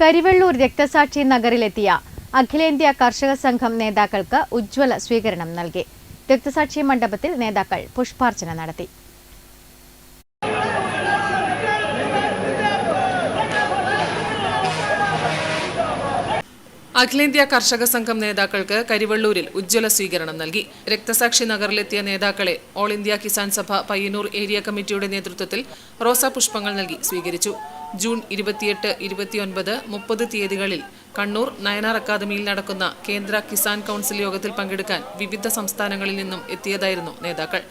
കരിവെള്ളൂർ രക്തസാക്ഷി നഗറിലെത്തിയ അഖിലേന്ത്യാ കർഷക സംഘം നേതാക്കൾക്ക് ഉജ്ജ്വല സ്വീകരണം നൽകി. രക്തസാക്ഷി മണ്ഡപത്തിൽ നേതാക്കൾ പുഷ്പാർച്ചന നടത്തി. അഖിലേന്ത്യാ കർഷക സംഘം നേതാക്കൾക്ക് കരിവള്ളൂരിൽ ഉജ്ജ്വല സ്വീകരണം നൽകി. രക്തസാക്ഷി നഗറിലെത്തിയ നേതാക്കളെ all India Kisan Sabha Payyanur area കമ്മിറ്റിയുടെ നേതൃത്വത്തിൽ റോസാ പുഷ്പങ്ങൾ നൽകി സ്വീകരിച്ചു. ജൂൺ ഇരുപത്തിയെട്ട് ഇരുപത്തിയൊൻപത് മുപ്പത് തീയതികളിൽ കണ്ണൂർ നയനാർ അക്കാദമിയിൽ നടക്കുന്ന കേന്ദ്ര കിസാൻ കൗൺസിൽ യോഗത്തിൽ പങ്കെടുക്കാൻ വിവിധ സംസ്ഥാനങ്ങളിൽ നിന്നും എത്തിയതായിരുന്നു നേതാക്കൾ.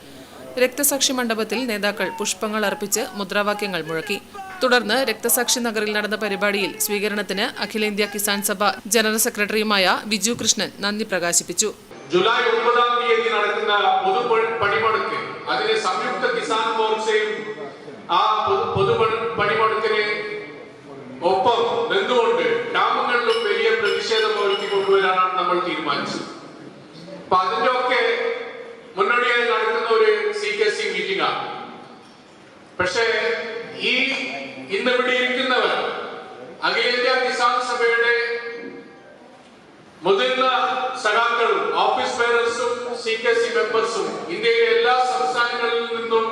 രക്തസാക്ഷി മണ്ഡപത്തിൽ നേതാക്കൾ പുഷ്പങ്ങൾ അർപ്പിച്ച് മുദ്രാവാക്യങ്ങൾ മുഴക്കി. തുടർന്ന് രക്തസാക്ഷി നഗറിൽ നടന്ന പരിപാടിയിൽ സ്വീകരണത്തിന് അഖിലേന്ത്യാ കിസാൻ സഭ ജനറൽ സെക്രട്ടറിയുമായ വിജു കൃഷ്ണൻ നന്ദി പ്രകാശിപ്പിച്ചു. ജൂലൈ ഒമ്പതാം തീയതി നടക്കുന്ന പൊതു പണിമുടക്ക് അതിന് സംയുക്ത കിസാൻ മോർച്ചയും ആ പൊതു- പൊതു പണി- പണിമുടക്കിന് ഒപ്പം നിന്നുകൊണ്ട് ഗ്രാമങ്ങളിലും വലിയ പ്രതിഷേധം ഒരുക്കി കൊണ്ടുവരാനാണ് നമ്മൾ തീരുമാനിച്ചത്. അപ്പൊ അതിന്റെ ഒക്കെ മുന്നോടിയായി നടക്കുന്ന ഒരു സി കെ സി മീറ്റിംഗ് ആണ് പക്ഷേ ഈ ഇന്ന് ഇവിടെ ഇരിക്കുന്നവർ അഖിലേന്ത്യാ കിസാൻ സഭയുടെ മുതിർന്ന സഖാക്കളും ഓഫീസ് ബെയറേഴ്സും സി കെ സി മെമ്പേഴ്സും ഇന്ത്യയിലെ എല്ലാ സംസ്ഥാനങ്ങളിൽ നിന്നും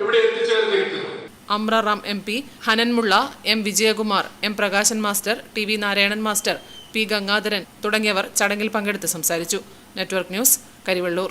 ഇവിടെ എത്തിച്ചേർന്നിരിക്കുന്നു. Amra Ram M P Hannan Mollah M Vijayakumar M Prakashan master T V Narayanan master P Gangadharan തുടങ്ങിയവർ ചടങ്ങിൽ പങ്കെടുത്ത് സംസാരിച്ചു. Network news Karivellur.